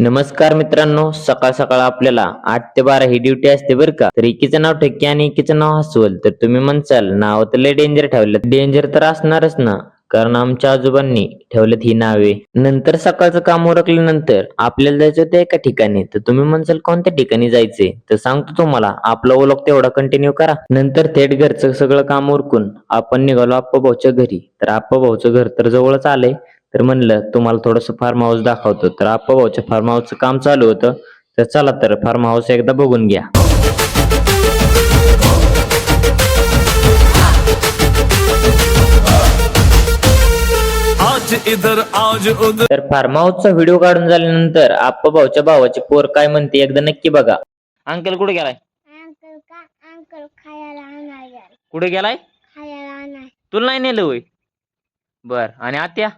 नमस्कार मित्रांनो सकाळ सकाळ आपल्याला आठ ते बारा ही ड्युटी असते बरं का? तर एकीचं नाव ठेके आणि एकीचं नाव हसवल. तर तुम्ही म्हणसाल नाव तर लय डेंजर ठेवलं डेंजर तर असणारच ना कारण आमच्या आजोबांनी ठेवलेत ही नावे. नंतर सकाळचं काम उरकल्यानंतर आपल्याला जायचं होतं एका ठिकाणी. तर तुम्ही म्हणसाल कोणत्या ठिकाणी जायचंय? तर सांगतो तुम्हाला आपला ओळख तेवढा कंटिन्यू करा. नंतर थेट घरचं सगळं काम उरकून आपण निघालो आप्पा भाऊच्या घरी. तर आप्पा भाऊचं घर तर जवळच आलंय. तर म्हणलं तुम्हाला थोडस फार्म हाऊस दाखवतो. तर आप्पा भाऊच्या फार्म हाऊसचं काम चालू होतं. तर चला तर फार्म हाऊस एकदा बघून घ्या. आज इधर आज उधर. तर फार्म हाऊसचा व्हिडिओ काढून झाल्यानंतर आप्पा भाऊच्या भावाची पोर काय म्हणते एकदा नक्की बघा. अंकल कुठे गेलाय? अंकल का? अंकल खायला आणणार यार कुठे गेलाय? खायला तुला नाही नेलं होय? बर. आणि आत्या?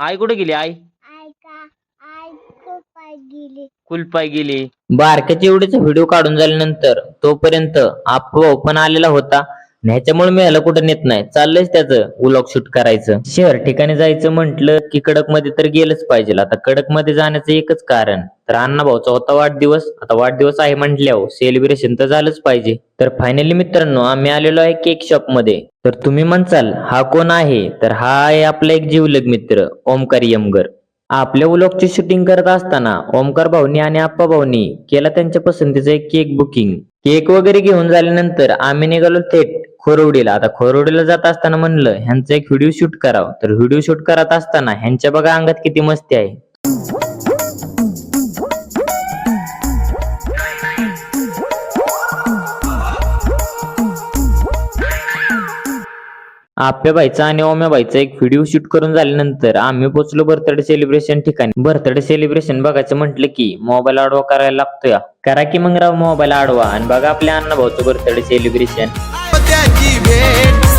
आई कुठे गेली आई? आई का आई खूप पाय गेली? कुलपाय गेली. बारक्याच्या एवढीचा व्हिडिओ काढून झाल्यानंतर तोपर्यंत आप्पा पण आलेला होता. ह्याच्यामुळे मी ह्याला कुठं नेत नाही. चाललंयच त्याचं उलॉक शूट करायचं. शहर ठिकाणी जायचं म्हटलं की कडकमध्ये तर गेलंच पाहिजे. आता कडकमध्ये जाण्याचं एकच कारण तर अण्णा भाऊचा होता वाढदिवस. आता वाढदिवस आहे म्हटल्यावर सेलिब्रेशन तर झालंच पाहिजे. तर फायनली मित्रांनो आम्ही आलेलो आहे केक शॉपमध्ये. तर तुम्ही म्हणसाल हा कोण आहे? तर हा आहे आपला एक जीवलग मित्र ओमकार यमगर. आपल्या व्लॉगची शूटिंग करत असताना ओमकार भाऊनी आणि आप्पा भाऊनी केला त्यांच्या पसंतीचं एक केक बुकिंग केक वगैरे घेऊन झाल्यानंतर आम्ही निघालो थेट. खोरवडीला आता खोरवडीला जात असताना म्हणलं ह्यांचा एक व्हिडिओ शूट करावं. तर व्हिडिओ शूट करत असताना ह्यांच्या बघा अंगात किती मस्ती आहे. आप्या बाईचा आणि ओम्या बाईचा एक व्हिडिओ शूट करून झाल्यानंतर आम्ही पोचलो बर्थडे सेलिब्रेशन ठिकाणी. बर्थडे सेलिब्रेशन बघायचं म्हटलं की मोबाईल आडवा करायला लागतोय. करा की मग राव मोबाईल आडवा. आणि बघा आपल्या अण्णा भाऊचं बर्थडे सेलिब्रेशन त्याची भेट